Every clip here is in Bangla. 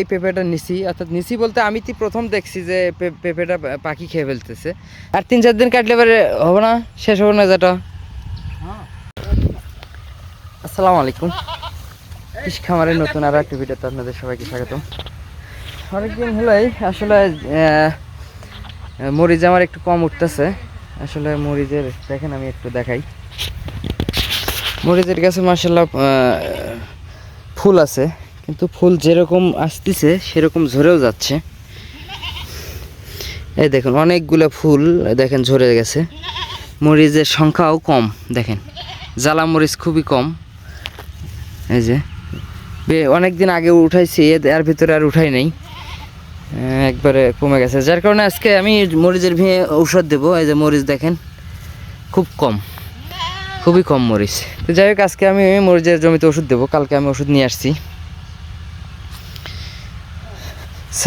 এই পেঁপেটা নিছি, অর্থাৎ নিছি বলতে আমি তো প্রথম দেখছি যে পেঁপেটা পাখি খেয়ে ফেলতেছে। আর তিন চার দিন কাটলে এবারে হবে না, শেষ হবে না যেটা। আসসালামু আলাইকুম। কৃষি খামারের নতুন আরও একটি ভিডিওতে আপনাদের সবাইকে স্বাগতম। অনেকদিন হলেই আসলে মরিচ আমার একটু কম উঠতেছে। আসলে মরিচের, দেখেন আমি একটু দেখাই। মরিচের গাছে মার্শাল্লাহ ফুল আছে। কিন্তু ফুল যেরকম আসতেছে, সেরকম ঝরেও যাচ্ছে। এই দেখুন, অনেকগুলো ফুল, দেখেন, ঝরে গেছে। মরিচের সংখ্যাও কম, দেখেন। জ্বালা মরিচ খুবই কম। এই যে অনেক দিন আগে উঠাইছি এর- ভিতরে আর উঠাই নেই। একবারে কমে গেছে। যার কারণে আজকে আমি মরিচের ভেঙে ঔষধ দেবো। এই যে মরিচ দেখেন, খুব কম। খুবই কম মরিচ। তো যাই হোক, আজকে আমি মরিচের জমিতে ওষুধ দেবো। কালকে আমি ওষুধ নিয়ে আসছি।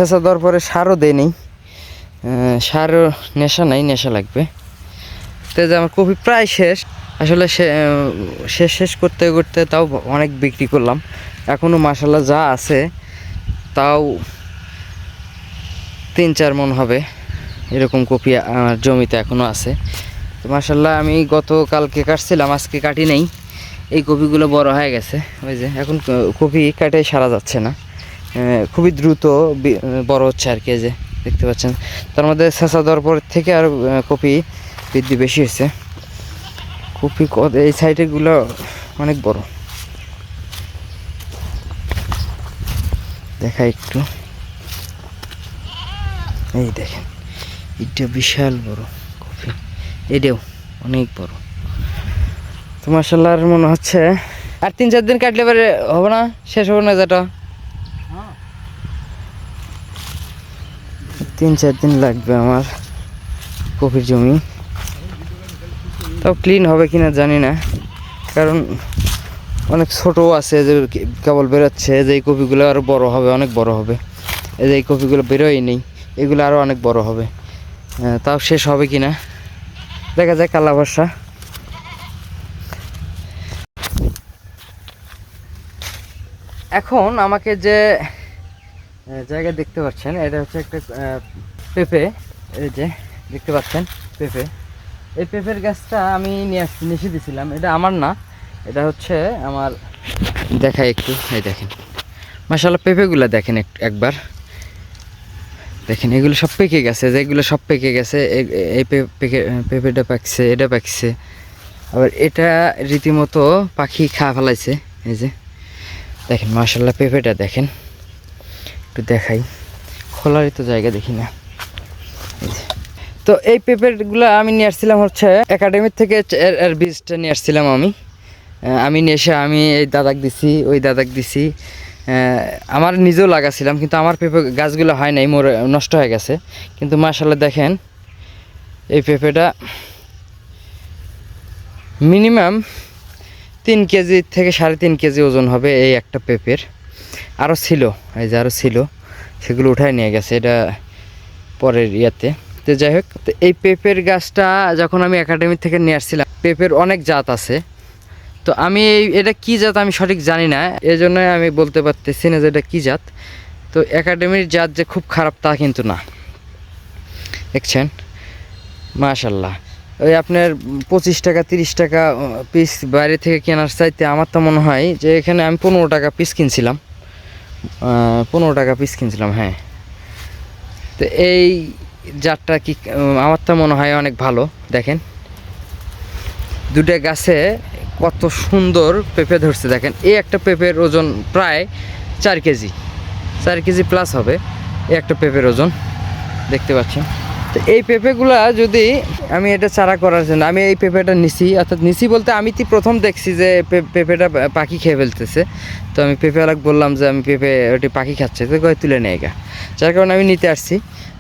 শেষা দেওয়ার পরে সারও দেয় নেই সারও নেশা নাই, নেশা লাগবে। তো যে আমার কপি প্রায় শেষ। আসলে শেষ শেষ করতে করতে তাও অনেক বিক্রি করলাম। এখনও মাসাল্লাহ যা আছে, তাও তিন, চার মন হবে। এরকম কপি আমার জমিতে এখনও আছে। তো মাসাল্লাহ আমি গতকালকে কাটছিলাম, আজকে কাটি নেই। এই কপিগুলো বড় হয়ে গেছে। ওই যে, এখন কপি কাটে সারা যাচ্ছে না। খুবই দ্রুত বড় হচ্ছে আর কি যে দেখতে পাচ্ছেন। তার মধ্যে শেষা দেওয়ার পর থেকে আর কপি বৃদ্ধি বেশি হয়েছে। কপি এই সাইডেগুলো অনেক বড়। দেখা একটু। এই দেখেন, এটা বিশাল বড় কপি। এটাও অনেক বড়। তো আর মনে হচ্ছে, আর তিন চার দিন কাটলে এবারে হবে না, শেষ হবে না যেটা। তিন চার দিন লাগবে আমার কফির জমি। তাও ক্লিন হবে কিনা জানি না। কারণ অনেক ছোটো আছে যে কেবল বেরোচ্ছে, যে এই কপিগুলো আরও বড় হবে, অনেক বড় হবে। এই যে এই কপিগুলো বেরোয় নেই, এগুলো আরও অনেক বড় হবে। তাও শেষ হবে কি না দেখা যায় কালা বর্ষা এখন আমাকে যে জায়গা দেখতে পাচ্ছেন, এটা হচ্ছে একটা পেঁপে, এই যে, দেখতে পাচ্ছেন, পেঁপে। এই পেঁপের গাছটা আমি নিয়ে আসছি নিষে দিয়েছিলাম এটা আমার না, এটা হচ্ছে আমার, দেখাই একটু, এই দেখেন। মাসাল্লাহ পেঁপেগুলো দেখেন এক- একবার। দেখেন, এগুলো সব পেকে গেছে যেগুলো সব পেকে গেছে এই পেকে, পেঁপেটা পাকছে, এটা পাকছে। আবার এটা রীতিমতো পাখি খাওয়া ফেলাইছে, এই যে। দেখেন মাসাল্লাহ পেঁপেটা দেখেন। একটু দেখাই। খোলারই তো জায়গা দেখি না। তো এই পেঁপেরগুলো আমি নিয়ে আসছিলাম হচ্ছে একাডেমির থেকে এর বীজটা নিয়ে আসছিলাম আমি। আমি এসে আমি এই দাদাক দিছি, ওই দাদাক দিছি। আমার নিজেও লাগাছিলাম, কিন্তু আমার পেঁপে গাছগুলো হয় নাই, মোর নষ্ট হয়ে গেছে। কিন্তু মাসাল্লাহ দেখেন, এই পেঁপেটা মিনিমাম তিন কেজি থেকে সাড়ে তিন কেজি ওজন হবে এই একটা পেঁপের আরও ছিল, এই যে আরও ছিল, সেগুলো উঠায় নিয়ে গেছে, এটা পরের ইয়াতে। তো যাই হোক, তো এই পেঁপের গাছটা যখন আমি একাডেমি থেকে নিয়ে আসছিলাম, পেঁপের অনেক জাত আছে। তো আমি এটা কি জাত আমি সঠিক জানি না এই জন্য আমি বলতে পারতেছি না যে এটা কী জাত। তো একাডেমির জাত যে খুব খারাপ তা কিন্তু না। দেখছেন? মাশাল্লাহ ওই আপনার পঁচিশ টাকা, তিরিশ টাকা পিস বাইরে থেকে কেনার চাইতে আমার তো মনে হয় যে এখানে আমি পনেরো টাকা পিস কিনছিলাম। পনেরো টাকা পিস কিনছিলাম হ্যাঁ। তো এই জারটা কি আমার তো মনে হয় অনেক ভালো, দেখেন। দুটা গাছে কত সুন্দর পেঁপে ধরছে, দেখেন। এই একটা পেঁপের ওজন প্রায় চার কেজি চার কেজি প্লাস হবে, এই একটা পেঁপের ওজন, দেখতে পাচ্ছেন। তো এই পেঁপেগুলা যদি আমি এটা চারা করার জন্য, আমি এই পেঁপেটা নিছি, অর্থাৎ নিছি বলতে আমি তো প্রথম দেখছি যে পেঁপেটা পাখি খেয়ে ফেলতেছে। তো আমি পেঁপেওয়ালাক বললাম যে আমি পেঁপে ওটি পাখি খাচ্ছে, তো কয়ে তুলে নেয় গা। যার কারণে আমি নিতে আসছি।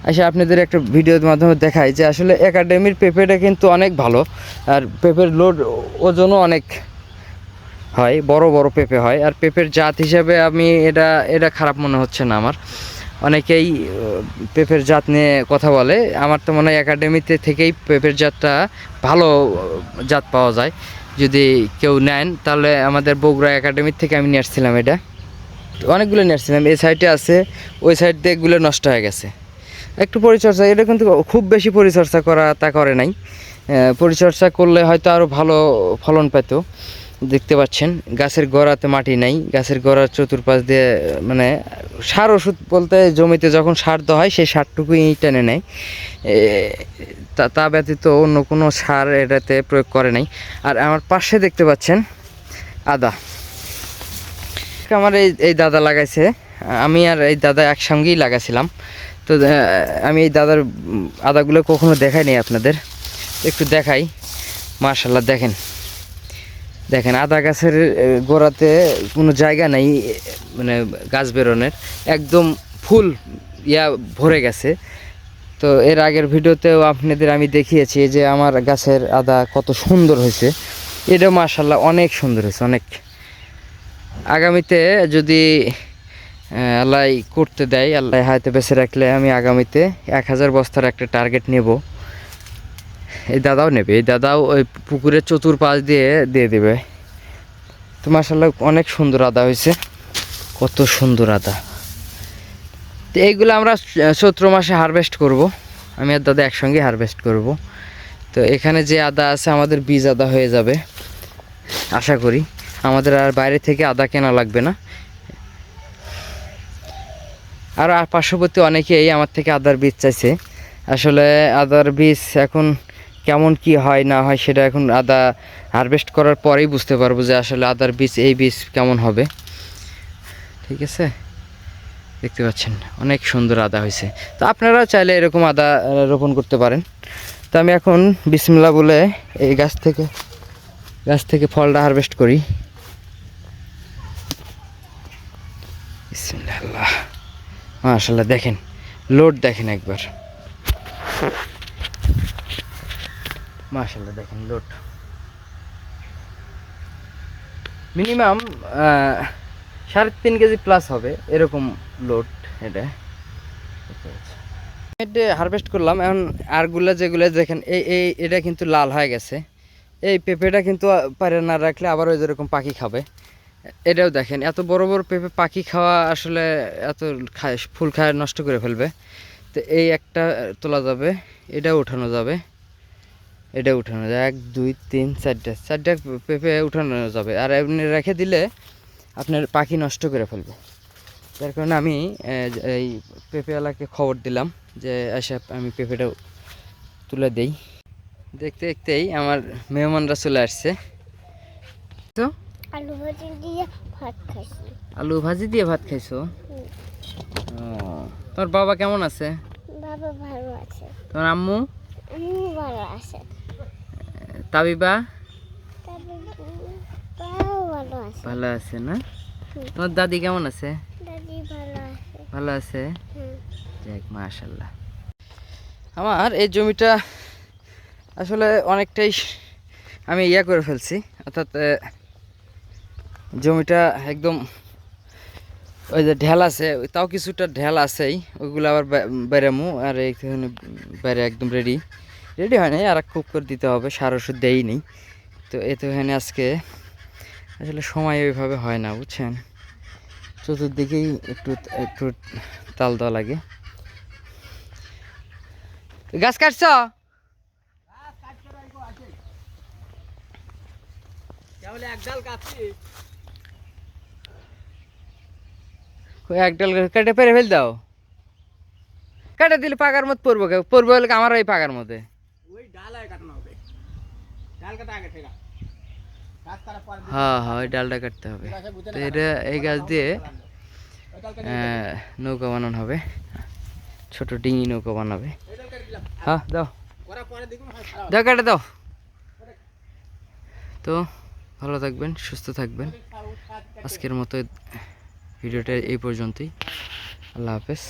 আসে আপনাদের একটা ভিডিওর মাধ্যমে দেখাই যে আসলে একাডেমির পেঁপেটা কিন্তু অনেক ভালো, আর পেঁপের লোড ওজনও অনেক হয়, বড় বড় পেঁপে হয়। আর পেঁপের জাত হিসাবে আমি এটা এটা খারাপ মনে হচ্ছে না আমার। অনেকেই পেঁপের জাত নিয়ে কথা বলে। আমার তো মনে হয় একাডেমিতে থেকেই পেঁপের জাতটা ভালো জাত পাওয়া যায়। যদি কেউ নেন, তাহলে আমাদের বগুড়া একাডেমির থেকে আমি নিয়ে আসছিলাম এটা। অনেকগুলো নিয়ে আসছিলাম। এই সাইডে আছে, ওই সাইড দিয়ে এগুলো নষ্ট হয়ে গেছে। একটু পরিচর্যা, এটা কিন্তু খুব বেশি পরিচর্যা করা তা করে নাই। পরিচর্যা করলে হয়তো আরও ভালো ফলন পেত। দেখতে পাচ্ছেন, গাছের গোড়াতে মাটি নাই, গাছের গোড়ার চতুর্পাশ দিয়ে মানে সার ওষুধ বলতে জমিতে যখন সার দেওয়া হয়, সেই সারটুকুই টেনে নেয়। তা ব্যতীত অন্য কোনো সার এটাতে প্রয়োগ করে নাই। আর আমার পাশে দেখতে পাচ্ছেন, আদা। আমার এই এই দাদা লাগাইছে, আমি আর এই দাদা একসঙ্গেই লাগাছিলাম। তো আমি এই দাদার আদাগুলো কখনো দেখাইনি আপনাদের। একটু দেখাই মার্শাল্লাহ দেখেন। দেখেন, আদা গাছের গোড়াতে কোনো জায়গা নেই মানে গাছ বেরোনের। একদম ফুল ইয়া ভরে গেছে। তো এর আগের ভিডিওতেও আপনাদের আমি দেখিয়েছি যে আমার গাছের আদা কত সুন্দর হয়েছে। এটাও মার্শাল্লাহ অনেক সুন্দর হয়েছে, অনেক। আগামীতে যদি আল্লাহ করতে দেয়, আল্লাহ হাতে বেছে রাখলে আমি আগামীতে এক হাজার বস্তার একটা টার্গেট নেব। এই দাদাও নেবে। এই দাদাও ওই পুকুরের চতুর্পাশ দিয়ে দিয়ে দেবে। তো মাসাল্লাহ অনেক সুন্দর আদা হয়েছে। কত সুন্দর আদা। তো এইগুলো আমরা চৈত্র মাসে হারভেস্ট করব। আমি আর দাদা একসঙ্গে হারভেস্ট করব। তো এখানে যে আদা আছে, আমাদের বীজ আদা হয়ে যাবে। আশা করি। আমাদের আর বাইরে থেকে আদা কেনা লাগবে না। আর আর পার্শ্ববর্তী অনেকেই আমার থেকে আদার বীজ চাইছে। আসলে আদার বীজ এখন কেমন কি হয়, না হয় সেটা এখন আদা হারভেস্ট করার পরেই বুঝতে পারব যে আসলে আদার বীজ, এই বীজ কেমন হবে। ঠিক আছে? দেখতে পাচ্ছেন, অনেক সুন্দর আদা হয়েছে। তো আপনারাও চাইলে এরকম আদা রোপণ করতে পারেন। তো আমি এখন বিসমিল্লা বলে এই গাছ থেকে গাছ থেকে ফলটা হারভেস্ট করি। বিসমিল্লাহ। আল্লাহ মাশাল্লাহ দেখেন লোড দেখেন একবার। মাশাল্লাহ দেখেন, লোড। মিনিমাম সাড়ে তিন কেজি প্লাস হবে, এরকম লোড এটা। এটা হারভেস্ট করলাম, এখন আরগুলা যেগুলো দেখেন, এই এই, এটা কিন্তু লাল হয়ে গেছে। এই পেঁপেটা কিন্তু পারে না রাখলে আবার ওই যেরকম পাখি খাবে। এটাও দেখেন, এত বড় বড় পেঁপে পাখি খাওয়া আসলে এত খায়, ফুল খায় নষ্ট করে ফেলবে। তো এই একটা তোলা যাবে এটাও উঠানো যাবে। এটা উঠানো যায়। এক দুই তিন চারটা। চারটা পেঁপে উঠানো যাবে। আর এমনি রেখে দিলে আপনার পাখি নষ্ট করে ফেলবে। যার কারণে আমি এই পেঁপেওয়ালাকে খবর দিলাম যে এসে আমি পেঁপেটা তুলে দেই। দেখতে দেখতেই আমার মেহমানরা চলে আসছে। তো? আলু ভাজি দিয়ে ভাত খাইছি। আলু ভাজি দিয়ে ভাত খাইছো? তোর বাবা কেমন আছে? বাবা ভালো আছে। তোর আম্মু? আমিও ভালো আছে। তাবিবা? ভালো আছে না? তোমার দাদি কেমন আছে? ভালো আছে। যাক মাশাল্লাহ আমার এই জমিটা আসলে অনেকটাই আমি ইয়া করে ফেলছি। অর্থাৎ জমিটা একদম ওই যে ঢেল আছে তাও কিছুটা ঢেল আছেই। ওইগুলো আবার বেরামু আর এইখানে বাইরে একদম রেডি রেডি হয় নাই, আর খুব করে দিতে হবে, সার ওষুধ দেই নি। তো এতে এখানে আজকে। আসলে সময় ওইভাবে হয় না, বুঝছেন? চতুর্দিকেই একটু একটু তাল দেওয়া লাগে। গাছ কাটছ? এক ডাল কেটে পেরে ফেল দাও। কেটে দিলে পাকার মত পড়ব পড়ব হলে আমার ওই পাকার মধ্যে। হ্যাঁ হ্যাঁ ওই ডালটা কাটতে হবে। তো এটা এই গাছ দিয়ে নৌকা বানানো হবে। ছোট ডিঙি নৌকা বানাবে। হ্যাঁ দাও। দাও কেটে দাও। তো ভালো থাকবেন সুস্থ থাকবেন। আজকের মতো ভিডিওটা এই পর্যন্তই। আল্লাহ হাফেজ।